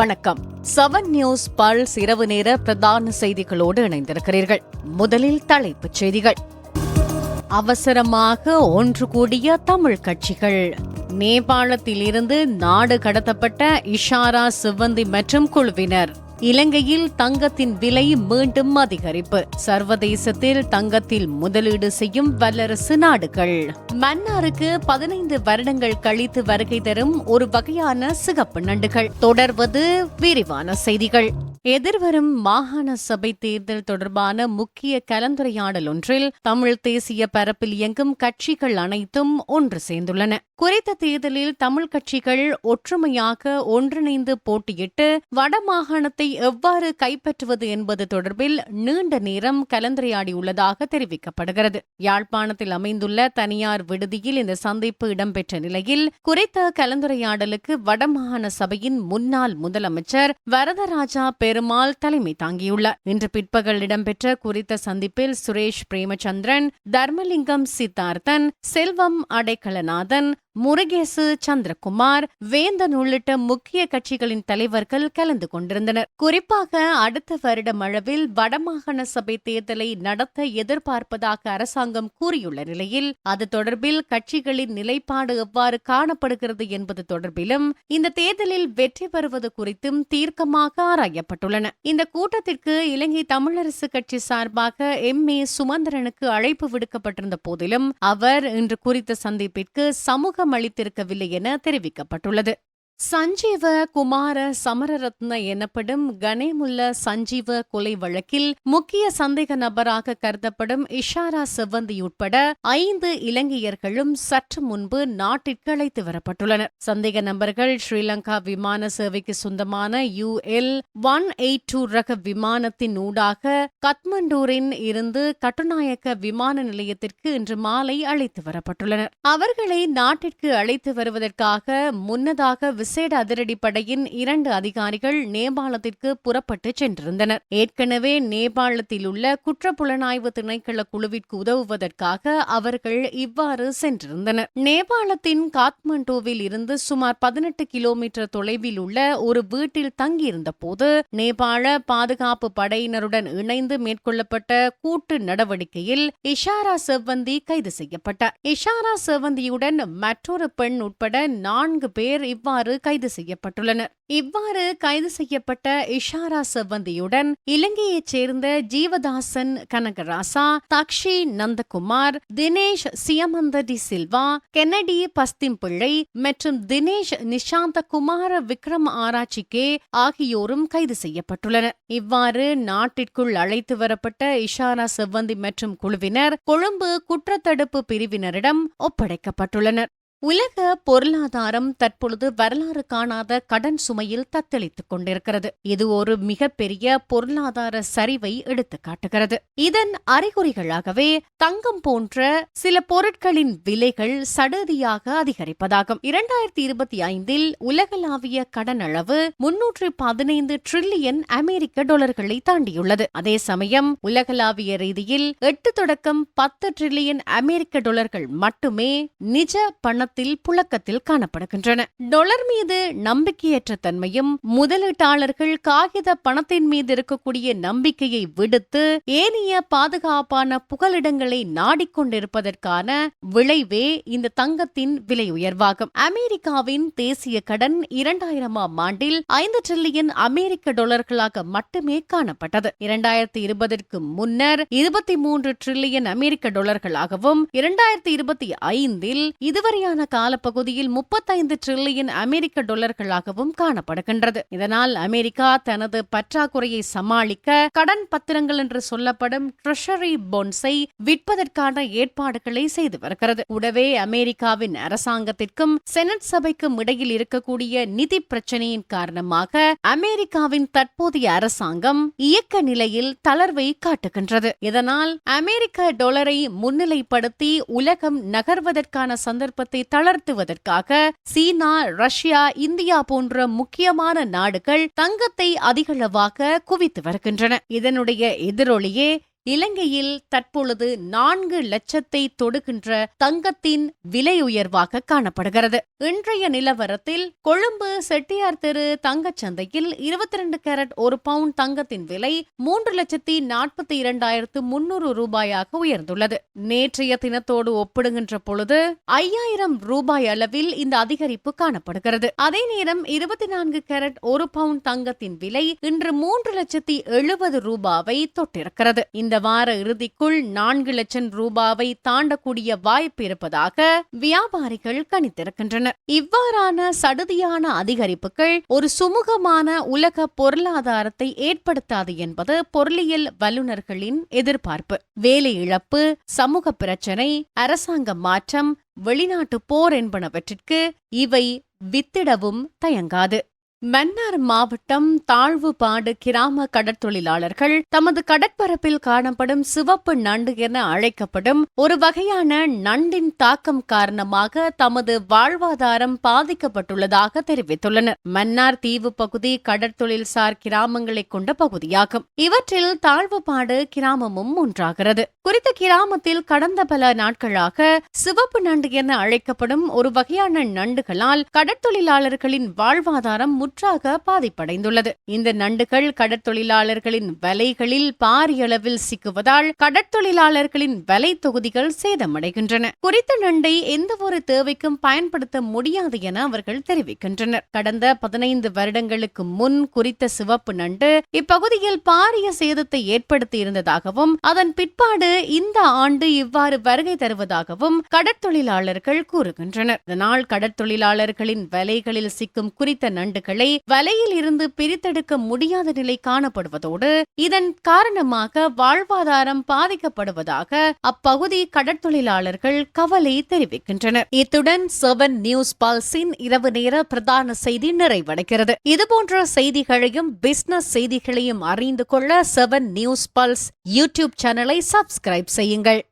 வணக்கம். Seven news pulse இரவு நேர பிரதான செய்திகளோடு இணைந்திருக்கிறீர்கள். முதலில் தலைப்புச் செய்திகள். அவசரமாக ஒன்று கூடிய தமிழ் கட்சிகள். நேபாளத்திலிருந்து நாடு கடத்தப்பட்ட இஷாரா சிவந்தி மற்றும் குழுவினர். இலங்கையில் தங்கத்தின் விலை மீண்டும் அதிகரிப்பு. சர்வதேசத்தில் தங்கத்தில் முதலீடு செய்யும் வல்லரசு நாடுகள். மன்னாருக்கு பதினைந்து வருடங்கள் கழித்து வருகை தரும் ஒரு வகையான சிகப்பு நண்டுகள். தொடர்வது விரிவான செய்திகள். எதிர்வரும் மாகாண சபை தேர்தல் தொடர்பான முக்கிய கலந்துரையாடல் ஒன்றில் தமிழ் தேசிய பரப்பில் இயங்கும் கட்சிகள் அனைத்தும் ஒன்று சேர்ந்துள்ளன. குறித்த தேர்தலில் தமிழ் கட்சிகள் ஒற்றுமையாக ஒன்றிணைந்து போட்டியிட்டு வடமாகாணத்தை எவ்வாறு கைப்பற்றுவது என்பது தொடர்பில் நீண்ட நேரம் கலந்துரையாடியுள்ளதாக தெரிவிக்கப்படுகிறது. யாழ்ப்பாணத்தில் அமைந்துள்ள தனியார் விடுதியில் இந்த சந்திப்பு இடம்பெற்ற நிலையில் குறித்த கலந்துரையாடலுக்கு வடமாகாண சபையின் முன்னாள் முதலமைச்சர் வரதராஜா பெருமாள் தலைமை தாங்கியுள்ளார். இன்று பிற்பகல் இடம்பெற்ற குறித்த சந்திப்பில் சுரேஷ் பிரேமச்சந்திரன் தர்மலிங்கம் சித்தார்த்தன் செல்வம் அடைக்கலநாதன் முருகேசு சந்திரகுமார் வேந்தன் உள்ளிட்ட முக்கிய கட்சிகளின் தலைவர்கள் கலந்து கொண்டிருந்தனர். குறிப்பாக அடுத்த வருடம் அளவில் வடமாகாண சபை தேர்தலை நடத்த எதிர்பார்ப்பதாக அரசாங்கம் கூறியுள்ள நிலையில் அது தொடர்பில் கட்சிகளின் நிலைப்பாடு எவ்வாறு காணப்படுகிறது என்பது தொடர்பிலும் இந்த தேர்தலில் வெற்றி பெறுவது குறித்தும் தீர்க்கமாக ஆராயப்பட்டுள்ளன. இந்த கூட்டத்திற்கு இலங்கை தமிழரசு கட்சி சார்பாக எம். ஏ. சுமந்திரனுக்கு அழைப்பு விடுக்கப்பட்டிருந்த போதிலும் அவர் இன்று குறித்த சந்திப்பிற்கு சமூக அளித்திருக்கவில்லை என தெரிவிக்கப்பட்டுள்ளது. சஞ்சீவ குமார சமரரத்ன எனப்படும் கணேமுல்ல சஞ்சீவ கொலை வழக்கில் முக்கிய சந்தேக நபராக கருதப்படும் இஷாரா செவ்வந்தி உட்பட ஐந்து இலங்கையர்களும் சற்று முன்பு நாட்டிற்கு அழைத்து வரப்பட்டுள்ளனர். சந்தேக நபர்கள் ஸ்ரீலங்கா விமான சேவைக்கு சொந்தமான U L one eight two ரக விமானத்தின் ஊடாக கத்மண்டூரின் இருந்து கட்டுநாயக்க விமான நிலையத்திற்கு இன்று மாலை அழைத்து வரப்பட்டுள்ளனர். அவர்களை நாட்டிற்கு அழைத்து வருவதற்காக முன்னதாக விசேட அதிரடிப்படையின் இரண்டு அதிகாரிகள் நேபாளத்திற்கு புறப்பட்டு சென்றிருந்தனர். ஏற்கனவே நேபாளத்தில் உள்ள குற்றப்புலனாய்வு திணைக்கள குழுவிற்கு உதவுவதற்காக அவர்கள் இவ்வாறு சென்றிருந்தனர். நேபாளத்தின் காத்மண்டுவில் இருந்து சுமார் பதினெட்டு கிலோமீட்டர் தொலைவில் உள்ள ஒரு வீட்டில் தங்கியிருந்த போது நேபாள பாதுகாப்பு படையினருடன் இணைந்து மேற்கொள்ளப்பட்ட கூட்டு நடவடிக்கையில் இஷாரா செவ்வந்தி கைது செய்யப்பட்டார். இஷாரா செவ்வந்தியுடன் மற்றொரு பெண் உட்பட நான்கு பேர் இவ்வாறு கைது செய்யப்பட்டுள்ளனர் இவ்வாறு கைது செய்யப்பட்ட இஷாரா செவ்வந்தியுடன் இலங்கையைச் சேர்ந்த ஜீவதாசன் கனகராசா தக்ஷி நந்தகுமார் தினேஷ் சியமந்த டி சில்வா கென்னடி பஸ்திம்பிள்ளை மற்றும் தினேஷ் நிஷாந்த குமார விக்ரம் ஆராய்ச்சிக்கே ஆகியோரும் கைது செய்யப்பட்டுள்ளனர் இவ்வாறு நாட்டிற்குள் அழைத்து வரப்பட்ட இஷாரா செவ்வந்தி மற்றும் குழுவினர் கொழும்பு குற்றத்தடுப்பு பிரிவினரிடம் ஒப்படைக்கப்பட்டுள்ளனர். உலக பொருளாதாரம் தற்பொழுது வரலாறு காணாத கடன் சுமையில் தத்தளித்துக் கொண்டிருக்கிறது. இது ஒரு மிகப்பெரிய பொருளாதார சரிவை எடுத்து காட்டுகிறது. இதன் அறிகுறிகளாகவே தங்கம் போன்ற சில பொருட்களின் விலைகள் சடதியாக அதிகரிப்பதாகும். இரண்டாயிரத்தி இருபத்தி ஐந்தில் உலகளாவிய கடன் அளவு முன்னூற்று பதினைந்து டிரில்லியன் அமெரிக்க டாலர்களை தாண்டியுள்ளது. அதே சமயம் உலகளாவிய ரீதியில் எட்டு தொடக்கம் பத்து டிரில்லியன் அமெரிக்க டாலர்கள் மட்டுமே நிஜ பண பணத்தில் புழக்கத்தில் காணப்படுகின்றன. டொலர் மீது நம்பிக்கையற்ற தன்மையும் முதலீட்டாளர்கள் காகித பணத்தின் மீது இருக்கக்கூடிய நம்பிக்கையை விடுத்து ஏனைய பாதுகாப்பான புகலிடங்களை நாடிக்கொண்டிருப்பதற்கான விளைவே இந்த தங்கத்தின் விலை உயர்வாகும். அமெரிக்காவின் தேசிய கடன் இரண்டாயிரமாம் ஆண்டில் ஐந்து டிரில்லியன் அமெரிக்க டாலர்களாக மட்டுமே காணப்பட்டது. இரண்டாயிரத்தி இருபதற்கு முன்னர் இருபத்தி மூன்று டிரில்லியன் அமெரிக்க டாலர்களாகவும் இரண்டாயிரத்தி இருபத்தி ஐந்தில் இதுவரையான காலப்பகுதியில் முப்பத்தைந்து டிரில்லியன் அமெரிக்க டாலர்களாகவும் காணப்படுகின்றது. இதனால் அமெரிக்கா தனது பற்றாக்குறையை சமாளிக்க கடன் பத்திரங்கள் என்று சொல்லப்படும் ட்ரெஷரி பொன்ஸை விற்பதற்கான ஏற்பாடுகளை செய்து வருகிறது. கூடவே அமெரிக்காவின் அரசாங்கத்திற்கும் செனட் சபைக்கும் இடையில் இருக்கக்கூடிய நிதி பிரச்சனையின் காரணமாக அமெரிக்காவின் தற்போதைய அரசாங்கம் இயக்க நிலையில் தளர்வை காட்டுகின்றது. இதனால் அமெரிக்க டாலரை முன்னிலைப்படுத்தி உலகம் நகர்வதற்கான சந்தர்ப்பத்தை தளர்த்துவதற்காக சீனா ரஷ்யா இந்தியா போன்ற முக்கியமான நாடுகள் தங்கத்தை அதிகளவாக குவித்து வருகின்றன. இதனுடைய எதிரொலியே இலங்கையில் தற்பொழுது நான்கு லட்சத்தை தொடுகின்ற தங்கத்தின் விலை உயர்வாக காணப்படுகிறது. இன்றைய நிலவரத்தில் கொழும்பு செட்டியார் தெரு தங்கச் சந்தையில் இருபத்தி ரெண்டு கேரட் ஒரு பவுண்ட் தங்கத்தின் விலை மூன்று லட்சத்தி நாற்பத்தி இரண்டாயிரத்து முன்னூறு ரூபாயாக உயர்ந்துள்ளது. நேற்றைய தினத்தோடு ஒப்பிடுகின்ற பொழுது ஐயாயிரம் ரூபாய் அளவில் இந்த அதிகரிப்பு காணப்படுகிறது. அதே நேரம் இருபத்தி நான்கு கேரட் ஒரு பவுண்ட் தங்கத்தின் விலை இன்று மூன்று லட்சத்தி எழுபது ரூபாவை தொட்டிருக்கிறது. இந்த வார இறுதிக்குள் நான்கு லட்சம் ரூபாவை தாண்டக்கூடிய வாய்ப்பு இருப்பதாக வியாபாரிகள் கணித்திருக்கின்றனர். இவ்வாறான சடுதியான அதிகரிப்புகள் ஒரு சுமூகமான உலக பொருளாதாரத்தை ஏற்படுத்தாது என்பது பொருளியல் வல்லுநர்களின் எதிர்பார்ப்பு. வேலை இழப்பு சமூக பிரச்சினை அரசாங்க மாற்றம் வெளிநாட்டு போர் என்பனவற்றிற்கு இவை வித்திடவும் தயங்காது. மன்னார் மாவட்டம் தாழ்வுபாடு கிராம கடற்தொழிலாளர்கள் தமது கடற்பரப்பில் காணப்படும் சிவப்பு நண்டு என அழைக்கப்படும் ஒரு வகையான நண்டின் தாக்கம் காரணமாக தமது வாழ்வாதாரம் பாதிக்கப்பட்டுள்ளதாக தெரிவித்துள்ளனர். மன்னார் தீவு பகுதி கடற்தொழில்சார் கிராமங்களை கொண்ட பகுதியாகும். இவற்றில் தாழ்வுபாடு கிராமமும் ஒன்றாகிறது. குறித்த கிராமத்தில் கடந்த பல நாட்களாக சிவப்பு நண்டு என அழைக்கப்படும் ஒரு வகையான நண்டுகளால் கடற்தொழிலாளர்களின் வாழ்வாதாரம் முற்றாக பாதிப்படைந்துள்ளது. இந்த நண்டுகள் கடற்தொழிலாளர்களின் வலைகளில் பாரிய அளவில் சிக்குவதால் கடற்தொழிலாளர்களின் வலை தொகுதிகள் சேதமடைகின்றன. குறித்த நண்டை எந்த ஒரு தேவைக்கும் பயன்படுத்த முடியாது என அவர்கள் தெரிவிக்கின்றனர். கடந்த பதினைந்து வருடங்களுக்கு முன் குறித்த சிவப்பு நண்டு இப்பகுதியில் பாரிய சேதத்தை ஏற்படுத்தி இருந்ததாகவும் அதன் பிற்பாடு இந்த ஆண்டு இவ்வாறு வருகை தருவதாகவும் கடற்தொழிலாளர்கள் கூறுகின்றனர். இதனால் கடற்தொழிலாளர்களின் வலைகளில் சிக்கும் குறித்த நண்டுகளை வலையில் இருந்து பிரித்தெடுக்க முடியாத நிலை காணப்படுவதோடு இதன் காரணமாக வாழ்வாதாரம் பாதிக்கப்படுவதாக அப்பகுதி கடற்தொழிலாளர்கள் கவலை தெரிவிக்கின்றனர். இத்துடன் செவன் நியூஸ் பல்ஸின் இரவு நேர பிரதான செய்தி நிறைவடைகிறது. இதுபோன்ற செய்திகளையும் பிசினஸ் செய்திகளையும் அறிந்து கொள்ள செவன் நியூஸ் பல்ஸ் யூடியூப் சேனலை சப்ஸ்கிரைப் செய்யுங்கள்.